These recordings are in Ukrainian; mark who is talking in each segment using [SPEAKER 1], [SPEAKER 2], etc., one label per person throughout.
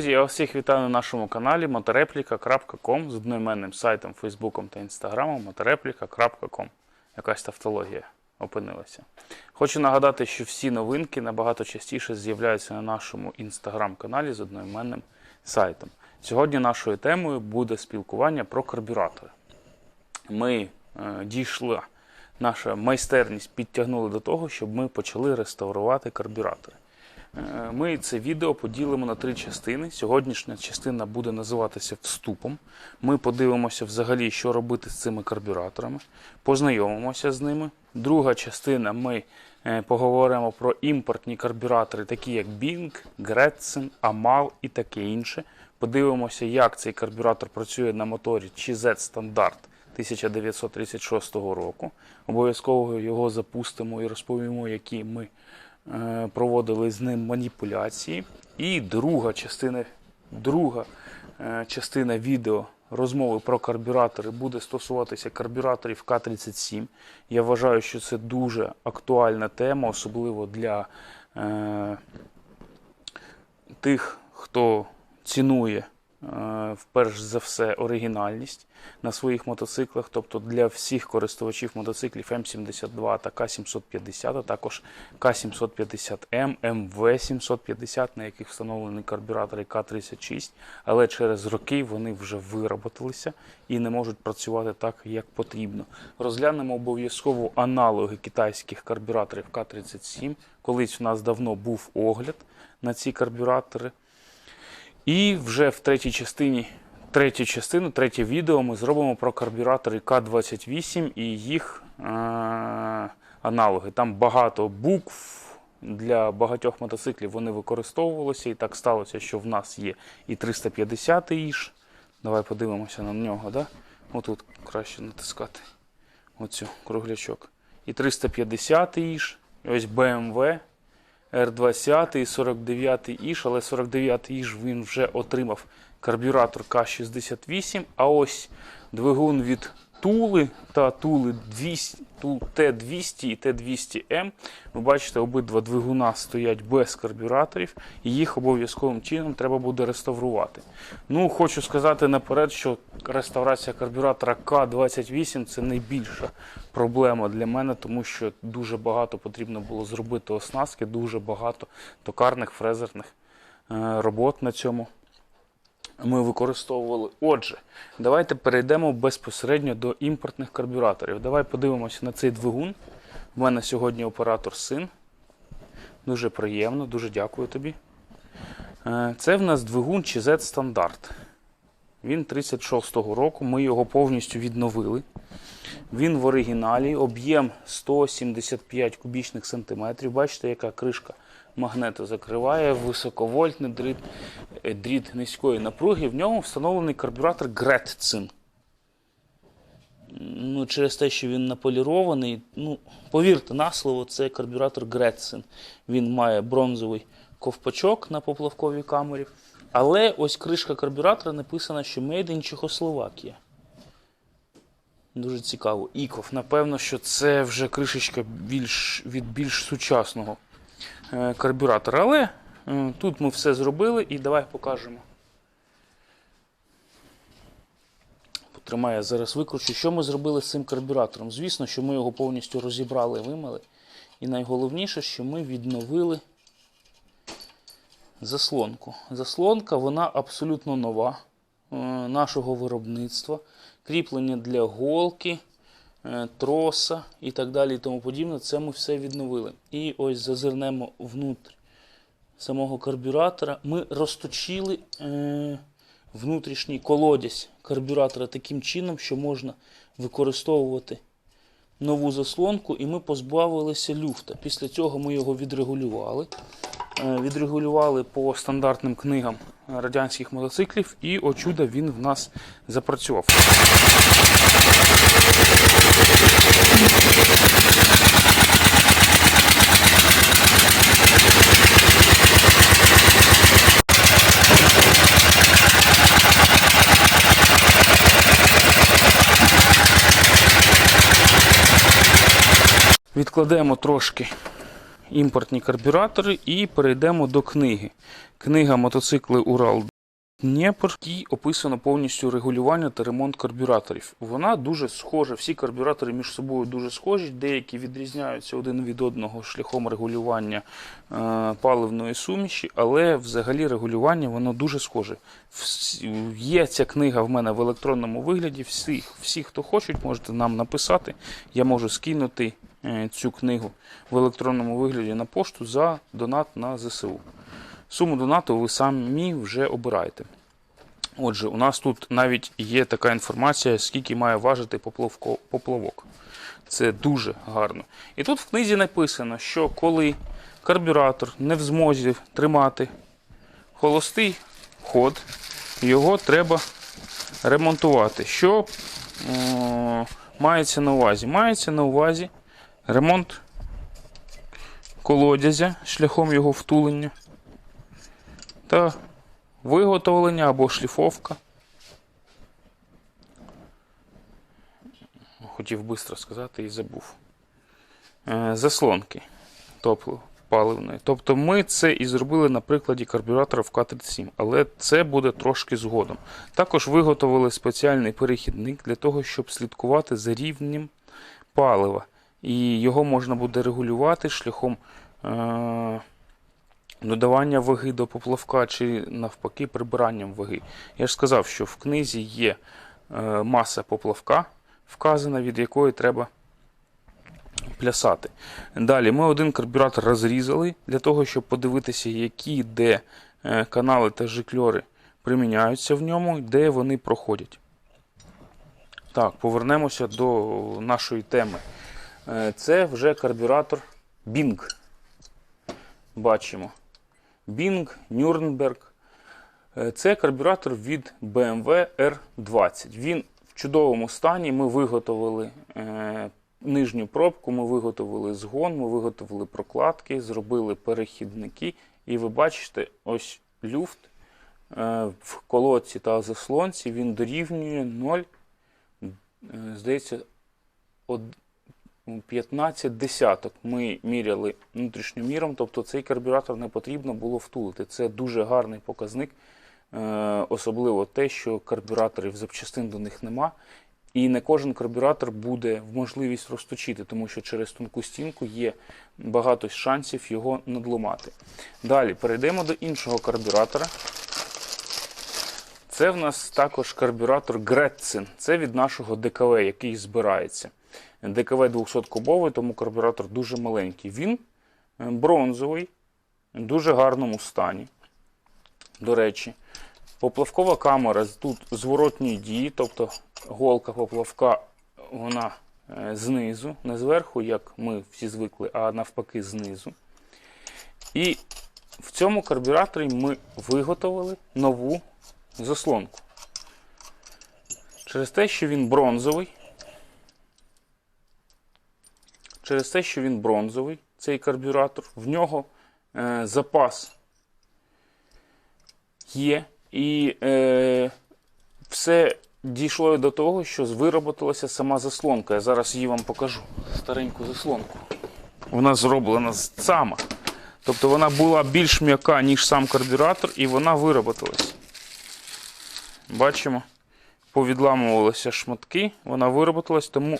[SPEAKER 1] Друзі, я всіх вітаю на нашому каналі motoreplika.com з одноіменним сайтом, Фейсбуком та Інстаграмом motoreplika.com. Якась тавтологія опинилася. Хочу нагадати, що всі новинки набагато частіше з'являються на нашому інстаграм-каналі з одноіменним сайтом. Сьогодні нашою темою буде спілкування про карбюратори. Ми е, дійшла, наша майстерність підтягнули до того, щоб ми почали реставрувати карбюратори. Е, Ми це відео поділимо на три частини. Сьогоднішня частина буде називатися вступом. Ми подивимося взагалі, що робити з цими карбюраторами, познайомимося з ними. Друга частина ми е, поговоримо про імпортні карбюратори, такі як Bing, Gretchen, Amal і таке інше. Подивимося, як цей карбюратор працює на моторі GZ Standard 1936 року. Обов'язково його запустимо і розповімо, які ми проводили з ним маніпуляції. І друга частина, друга е, частина відео розмови про карбюратори буде стосуватися карбюраторів К-37. Я вважаю, що це дуже актуальна тема, особливо для е, тих, хто цінує е, вперше за все оригінальність на своїх мотоциклах, тобто для всіх користувачів мотоциклів М72 та К750, а також К750М, МВ750, на яких встановлені карбюратори К36, але через роки вони вже вироботилися і не можуть працювати так, як потрібно. Розглянемо обов'язково аналоги китайських карбюраторів К37. Колись у нас давно був огляд на ці карбюратори. І вже в третій частині, третю частину, третє відео ми зробимо про карбюратори К28 і їх е- аналоги. Там багато букв. Для багатьох мотоциклів вони використовувалися, і так сталося, що в нас є і 350 іж. Давай подивимося на нього. Да? Отут краще натискати оцю круглячок. І 350 іж, ось BMW. R20 і 49 іж, але 49 іж він вже отримав карбюратор К68, а ось двигун від Тули та Тули 200, Тул Т200 і Т200М. Ви бачите, обидва двигуна стоять без карбюраторів, і їх обов'язковим чином треба буде реставрувати. Ну, хочу сказати наперед, що реставрація карбюратора К28 це найбільша проблема для мене, тому що дуже багато потрібно було зробити оснастки, дуже багато токарних фрезерних е, робот на цьому ми використовували. Отже, давайте перейдемо безпосередньо до імпортних карбюраторів. Давай подивимося на цей двигун. У мене сьогодні оператор син. Дуже приємно, дуже дякую тобі. Е, Це в нас двигун GZ стандарт. Він 36-го року. Ми його повністю відновили. Він в оригіналі, об'єм 175 кубічних сантиметрів. Бачите, яка кришка магнету закриває, високовольтний дріт, е, дріт низької напруги. В ньому встановлений карбюратор Гретцин. Ну, через те, що він наполірований, ну, повірте на слово, це карбюратор Гретцин. Він має бронзовий ковпачок на поплавковій камері. Але ось кришка карбюратора написана, що Made in Чехословакія. Дуже цікаво. Іков. Напевно, що це вже кришечка більш, від більш сучасного е, карбюратора. Але е, тут ми все зробили і давай покажемо. Потримаю, я зараз викручу. Що ми зробили з цим карбюратором? Звісно, що ми його повністю розібрали, вимили. І найголовніше, що ми відновили заслонку. Заслонка вона абсолютно нова е, нашого виробництва. Кріплення для голки, троса і так далі і тому подібне. Це ми все відновили. І ось зазирнемо внутрь самого карбюратора. Ми розточили е, внутрішній колодязь карбюратора таким чином, що можна використовувати нову заслонку, і ми позбавилися люфта. Після цього ми його відрегулювали. Е, Відрегулювали по стандартним книгам радянських мотоциклів, і о чудо він в нас запрацював. Відкладемо трошки імпортні карбюратори і перейдемо до книги. Книга мотоцикли Урал Дніпр, якій описано повністю регулювання та ремонт карбюраторів. Вона дуже схожа, всі карбюратори між собою дуже схожі, деякі відрізняються один від одного шляхом регулювання е, паливної суміші, але взагалі регулювання воно дуже схоже. Всі- Є ця книга в мене в електронному вигляді. Всі, всі хто хочуть, можете нам написати. Я можу скинути цю книгу в електронному вигляді на пошту за донат на ЗСУ. Суму донату ви самі вже обираєте. Отже, у нас тут навіть є така інформація, скільки має важити поплавок. Це дуже гарно. І тут в книзі написано, що коли карбюратор не в змозі тримати холостий ход, його треба ремонтувати. Що е, мається на увазі? Мається на увазі ремонт колодязя шляхом його втулення та виготовлення або шліфовка. Хотів швидко сказати і забув. Е, Заслонки топливо паливної. Тобто ми це і зробили на прикладі карбюратора в К-37, але це буде трошки згодом. Також виготовили спеціальний перехідник для того, щоб слідкувати за рівнем палива. І його можна буде регулювати шляхом е- додавання ваги до поплавка чи навпаки прибиранням ваги. Я ж сказав, що в книзі є е, маса поплавка, вказана, від якої треба плясати. Далі ми один карбюратор розрізали для того, щоб подивитися, які де е, канали та жикльори приміняються в ньому, де вони проходять. Так, повернемося до нашої теми. Е, Це вже карбюратор Bing. Бачимо. Bing, Nürnberg. Е, Це карбюратор від BMW R20. Він в чудовому стані. Ми виготовили е, нижню пробку, ми виготовили згон, ми виготовили прокладки, зробили перехідники. І ви бачите, ось люфт в колодці та заслонці він дорівнює 0, е, здається, 15 десяток ми міряли внутрішньоміром, тобто цей карбюратор не потрібно було втулити. Це дуже гарний показник, е, особливо те, що карбюраторів запчастин до них нема. І не кожен карбюратор буде в можливість розточити, тому що через тонку стінку є багато шансів його надломати. Далі перейдемо до іншого карбюратора. Це в нас також карбюратор Гретцен. Це від нашого ДКВ, який збирається. ДКВ 200 кубовий, тому карбюратор дуже маленький. Він е, бронзовий, в дуже гарному стані. До речі, поплавкова камера тут зворотньої дії, тобто голка поплавка вона е, знизу, не зверху, як ми всі звикли, а навпаки знизу. І в цьому карбюраторі ми виготовили нову заслонку. Через те, що він бронзовий, через те, що він бронзовий, цей карбюратор, в нього е, запас є. І е, все дійшло до того, що вироботилася сама заслонка. Я зараз її вам покажу. Стареньку заслонку. Вона зроблена сама. Тобто вона була більш м'яка, ніж сам карбюратор, і вона вироботилась. Бачимо, повідламувалися шматки, вона вироботилась, тому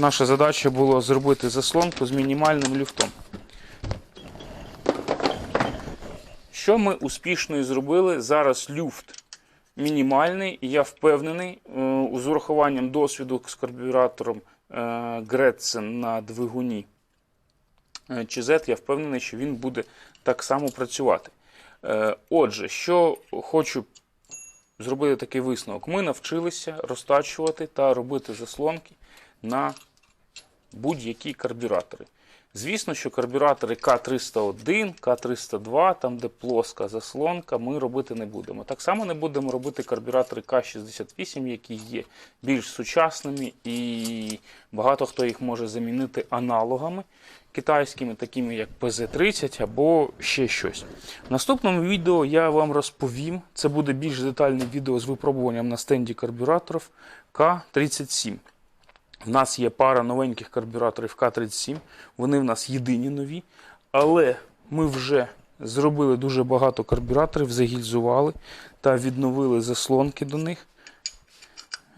[SPEAKER 1] наша задача була зробити заслонку з мінімальним люфтом. Що ми успішно і зробили? Зараз люфт мінімальний, я впевнений, е, з урахуванням досвіду з карбюратором Гретсен на двигуні е, CZ, я впевнений, що він буде так само працювати. Е, Отже, що хочу зробити такий висновок. Ми навчилися розтачувати та робити заслонки на будь-які карбюратори. Звісно, що карбюратори К301, К302, там де плоска заслонка, ми робити не будемо. Так само не будемо робити карбюратори К68, які є більш сучасними, і багато хто їх може замінити аналогами китайськими, такими як PZ30 або ще щось. В наступному відео я вам розповім, це буде більш детальне відео з випробуванням на стенді карбюраторів К37. В нас є пара новеньких карбюраторів К37, вони в нас єдині нові, але ми вже зробили дуже багато карбюраторів, загільзували та відновили заслонки до них.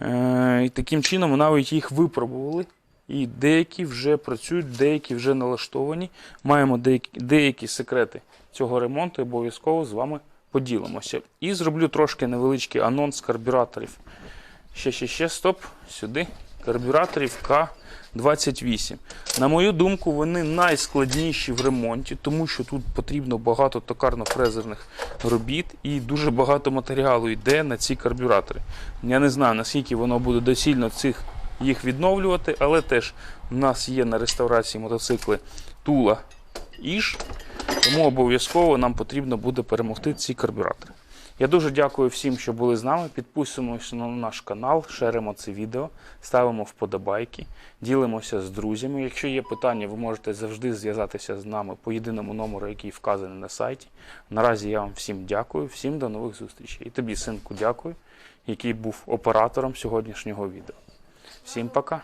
[SPEAKER 1] Е, і таким чином навіть їх випробували. І деякі вже працюють, деякі вже налаштовані. Маємо деякі, деякі секрети цього ремонту, обов'язково з вами поділимося. І зроблю трошки невеличкий анонс карбюраторів. Ще, ще, ще, стоп, сюди. Карбюраторів К28. На мою думку, вони найскладніші в ремонті, тому що тут потрібно багато токарно-фрезерних робіт і дуже багато матеріалу йде на ці карбюратори. Я не знаю, наскільки воно буде доцільно цих їх відновлювати, але теж в нас є на реставрації мотоцикли Тула Іж, тому обов'язково нам потрібно буде перемогти ці карбюратори. Я дуже дякую всім, що були з нами. Підписуємося на наш канал, шеримо це відео, ставимо вподобайки, ділимося з друзями. Якщо є питання, ви можете завжди зв'язатися з нами по єдиному номеру, який вказаний на сайті. Наразі я вам всім дякую, всім до нових зустрічей. І тобі, синку, дякую, який був оператором сьогоднішнього відео. Всім пока.